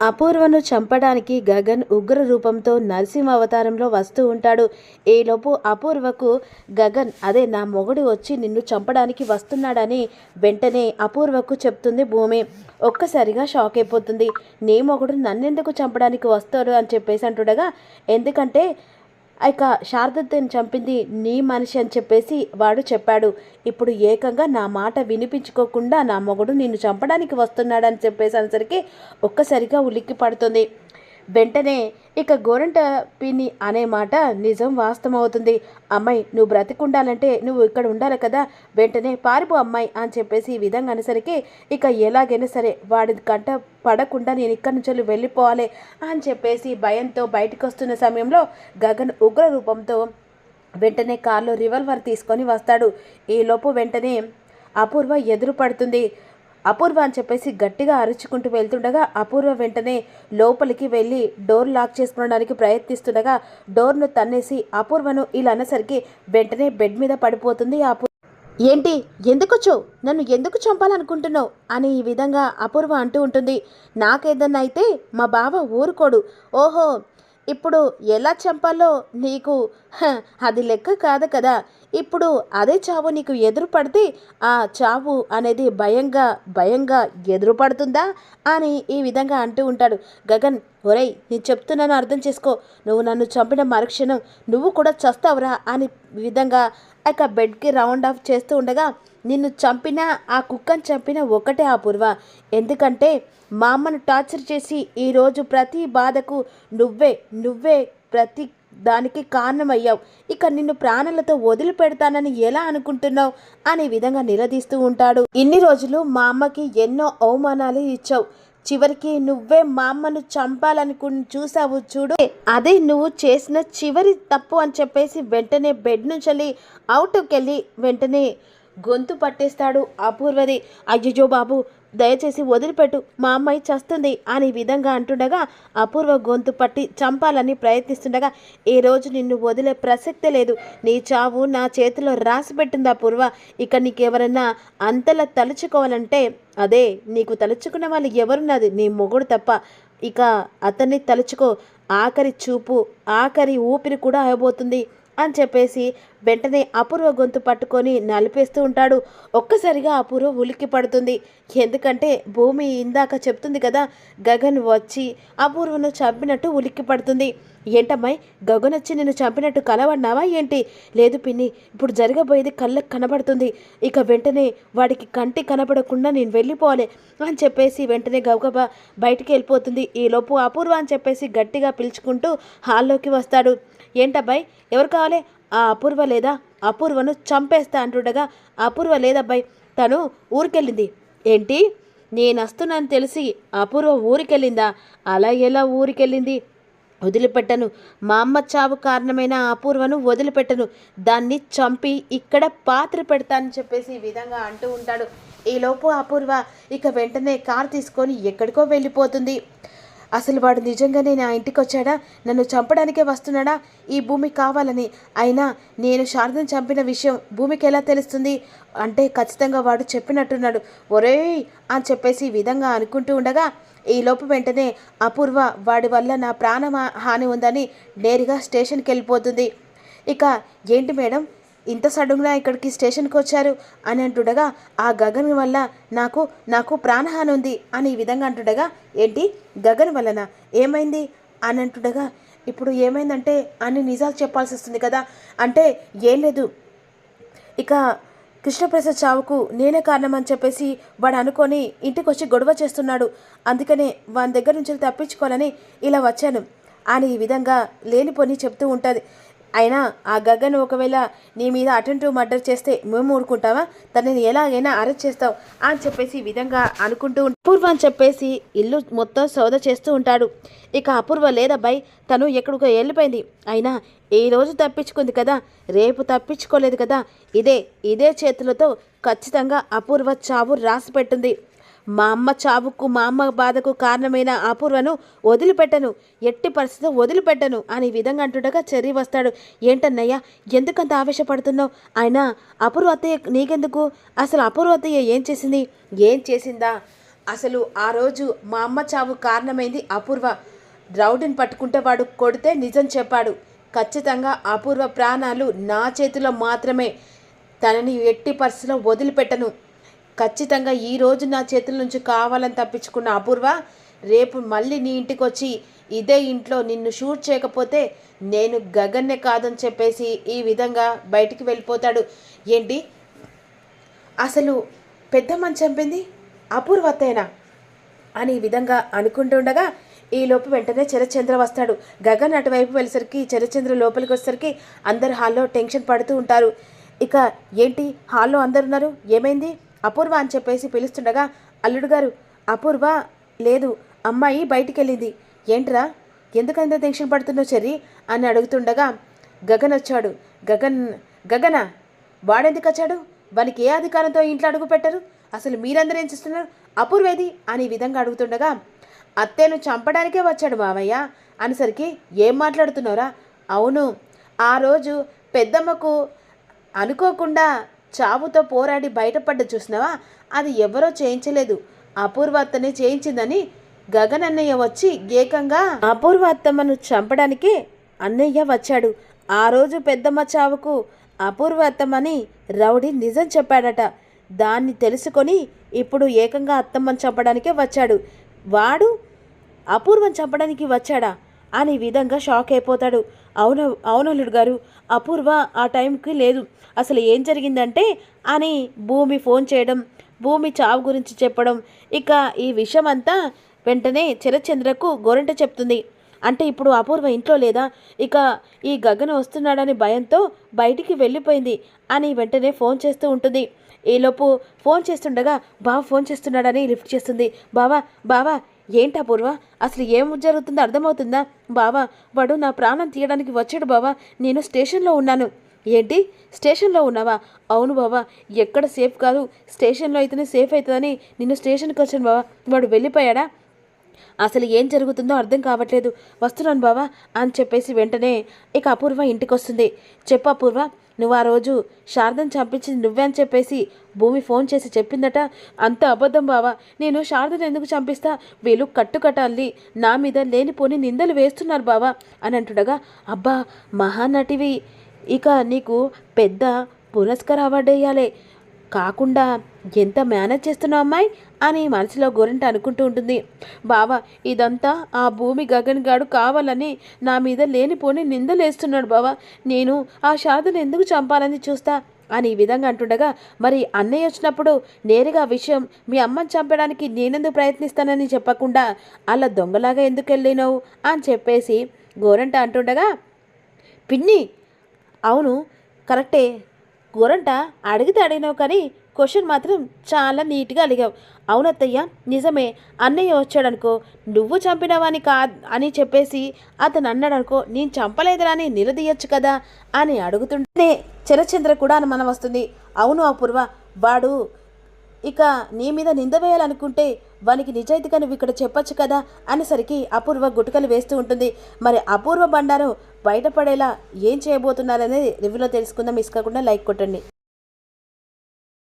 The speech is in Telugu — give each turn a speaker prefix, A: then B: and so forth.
A: అపూర్వను చంపడానికి గగన్ ఉగ్ర రూపంతో నరసింహ అవతారంలో వస్తూ ఉంటాడు. ఈలోపు అపూర్వకు గగన్ అదే నా మొగుడు వచ్చి నిన్ను చంపడానికి వస్తున్నాడని వెంటనే అపూర్వకు చెప్తుంది భూమి. ఒక్కసారిగా షాక్ అయిపోతుంది. నీ మొగుడు నన్నెందుకు చంపడానికి వస్తాడు? అని చెప్పేసి అంటుండగా ఎందుకంటే ఇక శారదత్తని చంపింది నీ మనిషి అని చెప్పేసి వాడు చెప్పాడు. ఇప్పుడు ఏకంగా నా మాట వినిపించుకోకుండా నా మొగుడు నిన్ను చంపడానికి వస్తున్నాడని చెప్పేసి అనేసరికి ఒక్కసారిగా ఉలిక్కి పడుతుంది వెంటనే ఇక గోరంట పిన్ని అనే మాట నిజం వాస్తవం అవుతుంది అమ్మాయి నువ్వు బ్రతికుండాలంటే నువ్వు ఇక్కడ ఉండాలి కదా వెంటనే పారిపో అమ్మాయి అని చెప్పేసి ఈ విధంగా అనేసరికి ఇక ఎలాగైనా సరే వాడి కంట పడకుండా నేను ఇక్కడి నుంచి వెళ్ళిపోవాలి అని చెప్పేసి భయంతో బయటకు వస్తున్న సమయంలో గగన్ ఉగ్ర రూపంతో వెంటనే కారులో రివాల్వర్ తీసుకొని వస్తాడు. ఈలోపు వెంటనే అపూర్వ ఎదురు పడుతుంది. అపూర్వ అని చెప్పేసి గట్టిగా అరుచుకుంటూ వెళ్తుండగా అపూర్వ వెంటనే లోపలికి వెళ్ళి డోర్ లాక్ చేసుకోవడానికి ప్రయత్నిస్తుండగా డోర్ను తన్నేసి అపూర్వను ఇలా అనేసరికి వెంటనే బెడ్ మీద పడిపోతుంది అపూర్వ. ఏంటి? ఎందుకొచ్చో నన్ను ఎందుకు చంపాలనుకుంటున్నావు? అని ఈ విధంగా అపూర్వ అంటూ ఉంటుంది. నాకేదన్నా అయితే మా బావ ఊరుకోడు. ఓహో ఇప్పుడు ఎలా చంపాలో నీకు అది లెక్క కాదు కదా. ఇప్పుడు అదే చావు నీకు ఎదురు పడితే ఆ చావు అనేది భయంగా భయంగా ఎదురు పడుతుందా? అని ఈ విధంగా అంటూ ఉంటాడు. గగన్ ఒరేయ్ నేను చెప్తున్నాను అర్థం చేసుకో. నువ్వు నన్ను చంపిన మరుక్షణం నువ్వు కూడా చస్తావురా అని విధంగా ఇక బెడ్కి రౌండ్ ఆఫ్ చేస్తూ ఉండగా నిన్ను చంపిన ఆ కుక్కను చంపిన ఒకటే ఆ పూర్వ ఎందుకంటే మా అమ్మను టార్చర్ చేసి ఈరోజు ప్రతి బాధకు నువ్వే నువ్వే ప్రతి దానికి కారణమయ్యావు. ఇక నిన్ను ప్రాణాలతో వదిలిపెడతానని ఎలా అనుకుంటున్నావు? అనే విధంగా నిలదీస్తూ ఉంటాడు. ఇన్ని రోజులు మా అమ్మకి ఎన్నో అవమానాలు ఇచ్చావు. చివరికి నువ్వే మా అమ్మను చంపాలనుకుని చూసావు చూడు. అదే నువ్వు చేసిన చివరి తప్పు అని చెప్పేసి వెంటనే బెడ్ నుంచి వెళ్ళి అవుట్కి వెళ్ళి వెంటనే గొంతు పట్టేస్తాడు అపూర్వది. అయ్యో బాబు దయచేసి వదిలిపెట్టు మా అమ్మాయి చస్తుంది అని విధంగా అంటుండగా అపూర్వ గొంతు పట్టి చంపాలని ప్రయత్నిస్తుండగా ఈ రోజు నిన్ను వదిలే ప్రసక్తే లేదు. నీ చావు నా చేతిలో రాసి పెట్టింది అపూర్వ. ఇక నీకెవరన్నా అంతలా తలుచుకోవాలంటే అదే నీకు తలుచుకున్న వాళ్ళు ఎవరున్నది? నీ మొగుడు తప్ప. ఇక అతన్ని తలుచుకో. ఆఖరి చూపు ఆఖరి ఊపిరి కూడా అయిపోతుంది అని చెప్పేసి వెంటనే అపూర్వ గొంతు పట్టుకొని నలిపేస్తూ ఉంటాడు. ఒక్కసారిగా అపూర్వ ఉలిక్కి పడుతుంది. ఎందుకంటే భూమి ఇందాక చెప్తుంది కదా గగన్ వచ్చి అపూర్వను చంపినట్టు ఉలిక్కి పడుతుంది. ఏంటమ్మాయి గగన్ వచ్చి నిన్ను చంపినట్టు కలవన్నావా ఏంటి? లేదు పిన్ని ఇప్పుడు జరగబోయేది కళ్ళకు కనబడుతుంది. ఇక వెంటనే వాడికి కంటి కనబడకుండా నేను వెళ్ళిపోవాలి అని చెప్పేసి వెంటనే గబగబా బయటికి వెళ్ళిపోతుంది. ఈలోపు అపూర్వ అని చెప్పేసి గట్టిగా పిలుచుకుంటూ హాల్లోకి వస్తాడు. ఏంటబ్బాయి? ఎవరు కావాలి? ఆ అపూర్వ లేదా? అపూర్వను చంపేస్తా అంటుండగా అపూర్వ లేదబ్బాయి తను ఊరికెళ్ళింది. ఏంటి? నేను వస్తున్నాను తెలిసి అపూర్వ ఊరికెళ్ళిందా? అలా ఎలా ఊరికెళ్ళింది? వదిలిపెట్టను. మా అమ్మ చావు కారణమైన అపూర్వను వదిలిపెట్టను. దాన్ని చంపి ఇక్కడ పాత్ర పెడతానని చెప్పేసి ఈ విధంగా అంటూ ఉంటాడు. ఈలోపు అపూర్వ ఇక వెంటనే కార్ తీసుకొని ఎక్కడికో వెళ్ళిపోతుంది. అసలు వాడు నిజంగానే నా ఇంటికి వచ్చాడా నన్ను చంపడానికే వస్తున్నాడా? ఈ భూమి కావాలని. అయినా నేను శారదను చంపిన విషయం భూమికి ఎలా తెలుస్తుంది? అంటే ఖచ్చితంగా వాడు చెప్పినట్టున్నాడు. ఒరేయ్! అని చెప్పేసి ఈ విధంగా అనుకుంటూ ఉండగా ఈలోపు వెంటనే అపూర్వ వాడి వల్ల నా ప్రాణ హాని ఉందని నేరుగా స్టేషన్కి వెళ్ళిపోతుంది ఇక ఏంటి మేడం? ఇంత సడన్గా ఇక్కడికి స్టేషన్కి వచ్చారు అని అంటుండగా ఆ గగన్ వల్ల నాకు నాకు ప్రాణహాని ఉంది అని ఈ విధంగా అంటుండగా ఏంటి? గగన్ వలన ఏమైంది? అని అంటుండగా ఇప్పుడు ఏమైందంటే అన్ని నిజాలు చెప్పాల్సి వస్తుంది కదా? అంటే ఏం లేదు. ఇక కృష్ణప్రసాద్ చావుకు నేనే కారణం అని చెప్పేసి వాడు అనుకొని ఇంటికి వచ్చి గొడవ చేస్తున్నాడు. అందుకనే వాని దగ్గర నుంచి తప్పించుకోవాలని ఇలా వచ్చాను. అని ఈ విధంగా లేనిపోని చెప్తూ ఉంటుంది. అయినా ఆ గగన్ ఒకవేళ నీ మీద అటెంటివ్ మర్డర్ చేస్తే మేము ఊరుకుంటావా తనని ఎలాగైనా అరెస్ట్ చేస్తావు అని చెప్పేసి విధంగా అనుకుంటూ అపూర్వం అపూర్వ అని చెప్పేసి ఇల్లు మొత్తం సోద చేస్తూ ఉంటాడు. ఇక అపూర్వ లేదబ్బాయి తను ఎక్కడికో వెళ్ళిపోయింది. అయినా ఈ రోజు తప్పించుకుంది కదా రేపు తప్పించుకోలేదు కదా. ఇదే ఇదే చేతులతో ఖచ్చితంగా అపూర్వ చావు రాసి పెట్టింది. మా అమ్మ చావుకు మా అమ్మ బాధకు కారణమైన అపూర్వను వదిలిపెట్టను. ఎట్టి పరిస్థితి వదిలిపెట్టను అని విధంగా అంటుండగా చెర్రీ వస్తాడు. ఏంటన్నయ్యా ఎందుకంత ఆవేశపడుతున్నావు? ఆయన అపూర్వ అత్తయ్య నీకెందుకు? అసలు అపూర్వ అత్తయ్య ఏం చేసింది? ఏం చేసిందా? అసలు ఆ రోజు మా అమ్మ చావు కారణమైంది అపూర్వ. రౌడీని పట్టుకుంటే వాడు కొడితే నిజం చెప్పాడు. ఖచ్చితంగా అపూర్వ ప్రాణాలు నా చేతిలో మాత్రమే. తనని ఎట్టి పరిస్థితిలో వదిలిపెట్టను. ఖచ్చితంగా ఈ రోజు నా చేతుల నుంచి కావాలని తప్పించుకున్న అపూర్వ రేపు మళ్ళీ నీ ఇంటికి వచ్చి ఇదే ఇంట్లో నిన్ను షూట్ చేయకపోతే నేను గగన్నే కాదని చెప్పేసి ఈ విధంగా బయటికి వెళ్ళిపోతాడు. ఏంటి? అసలు పెద్ద పెద్దమ్మని చంపింది అపూర్వతేనా అని ఈ విధంగా అనుకుంటుండగా ఈలోపు వెంటనే చరచంద్ర వస్తాడు. గగన్ అటువైపు వెళ్ళేసరికి చరచంద్ర లోపలికి వచ్చేసరికి అందరు హాల్లో టెన్షన్ పడుతూ ఉంటారు. ఇక ఏంటి? హాల్లో అందరున్నారు? ఏమైంది? అపూర్వ అని చెప్పేసి పిలుస్తుండగా అల్లుడు గారు అపూర్వ లేదు అమ్మాయి బయటికెళ్ళింది. ఏంట్రా ఎందుకంత టెన్షన్ పడుతున్నావు చెర్రి? అని అడుగుతుండగా గగన్ వచ్చాడు. గగన్ గగన వాడెందుకు వచ్చాడు? వానికి ఏ అధికారంతో ఇంట్లో అడుగు పెట్టరు? అసలు మీరందరూ ఏం చేస్తున్నారు? అపూర్వేది? అని ఈ విధంగా అడుగుతుండగా అత్తేను చంపడానికే వచ్చాడు మావయ్య. అనేసరికి ఏం మాట్లాడుతున్నారా అవును ఆ రోజు పెద్దమ్మకు అనుకోకుండా చావుతో పోరాడి బయటపడ్డ చూసినావా? అది ఎవరో చేయించలేదు. అపూర్వత్తనే చేయించిందని గగన్ అన్నయ్య వచ్చి ఏకంగా అపూర్వాత్తమ్మను చంపడానికి అన్నయ్య వచ్చాడు. ఆ రోజు పెద్దమ్మ చావుకు అపూర్వత్తమని రౌడీ నిజం చెప్పాడట. దాన్ని తెలుసుకొని ఇప్పుడు ఏకంగా అత్తమ్మని చంపడానికే వచ్చాడు. వాడు అపూర్వం చంపడానికి వచ్చాడా? అని విధంగా షాక్ అయిపోతాడు. అవును అవునల్లుడు గారు అపూర్వ ఆ టైంకి లేదు. అసలు ఏం జరిగిందంటే అని భూమి ఫోన్ చేయడం భూమి చావు గురించి చెప్పడం. ఇక ఈ విషయం అంతా వెంటనే చిరచంద్రకు గోరంట చెప్తుంది. అంటే ఇప్పుడు అపూర్వ ఇంట్లో లేదా? ఇక ఈ గగన వస్తున్నాడని భయంతో బయటికి వెళ్ళిపోయింది అని వెంటనే ఫోన్ చేస్తూ ఉంటుంది. ఈలోపు ఫోన్ చేస్తుండగా బావ ఫోన్ చేస్తున్నాడని లిఫ్ట్ చేస్తుంది. బావా బావా ఏంటి అపూర్వ అసలు ఏం జరుగుతుందో అర్థమవుతుందా? బావా వాడు నా ప్రాణం తీయడానికి వచ్చాడు బావా. నేను స్టేషన్లో ఉన్నాను. ఏంటి? స్టేషన్లో ఉన్నావా? అవును బావా ఎక్కడ సేఫ్ కాదు. స్టేషన్లో అయితేనే సేఫ్ అవుతుందని నిన్ను స్టేషన్కి వచ్చాను బావా. వాడు వెళ్ళిపోయాడా? అసలు ఏం జరుగుతుందో అర్థం కావట్లేదు. వస్తున్నాను బావా అని చెప్పేసి వెంటనే ఇక అపూర్వ ఇంటికి వస్తుంది చెప్పు అపూర్వ నువ్వు ఆ రోజు శారదను చంపించింది నువ్వే అని చెప్పేసి భూమి ఫోన్ చేసి చెప్పిందట. అంత అబద్ధం బావా నేను శారదను ఎందుకు చంపిస్తా? వీళ్ళు కట్టుకట్టాలి నా మీద లేనిపోని నిందలు వేస్తున్నారు బావా అని అంటుండగా అబ్బా మహానటివి ఇక నీకు పెద్ద పురస్కార అవార్డు వేయాలి. కాకుండా ఎంత మేనేజ్ చేస్తున్నావు అమ్మాయి? అని మనసులో గోరంట అనుకుంటూ ఉంటుంది. బావా ఇదంతా ఆ భూమి గగన్ గాడు కావాలని నా మీద లేనిపోని నిందలేస్తున్నాడు బావా. నేను ఆ శారదను ఎందుకు చంపాలని చూస్తా? అని ఈ విధంగా అంటుండగా మరి అన్నయ్య వచ్చినప్పుడు నేరుగా విషయం మీ అమ్మని చంపడానికి నేనెందుకు ప్రయత్నిస్తానని చెప్పకుండా అలా దొంగలాగా ఎందుకు వెళ్ళినావు? అని చెప్పేసి గోరంట అంటుండగా పిన్ని అవును కరెక్టే. గోరంట అడిగితే అడిగినావు కానీ క్వశ్చన్ మాత్రం చాలా నీట్గా అడిగావు. అవునత్తయ్య నిజమే. అన్నయ్య వచ్చాడనుకో నువ్వు చంపినవాని కా అని చెప్పేసి అతను అన్నాడనుకో నేను చంపలేదురా అని కదా అని అడుగుతుంటే చరచంద్ర కూడా అనుమానం వస్తుంది. అవును అపూర్వ వాడు ఇక నీ మీద నింద వేయాలనుకుంటే వానికి నిజాయితీగా నువ్వు ఇక్కడ చెప్పొచ్చు కదా అనేసరికి అపూర్వ గుటకలు వేస్తూ ఉంటుంది. మరి అపూర్వ బండారం బయటపడేలా ఏం చేయబోతున్నారనేది రివ్యూలో తెలుసుకుందాం. మిస్ కాకుండా లైక్ కొట్టండి.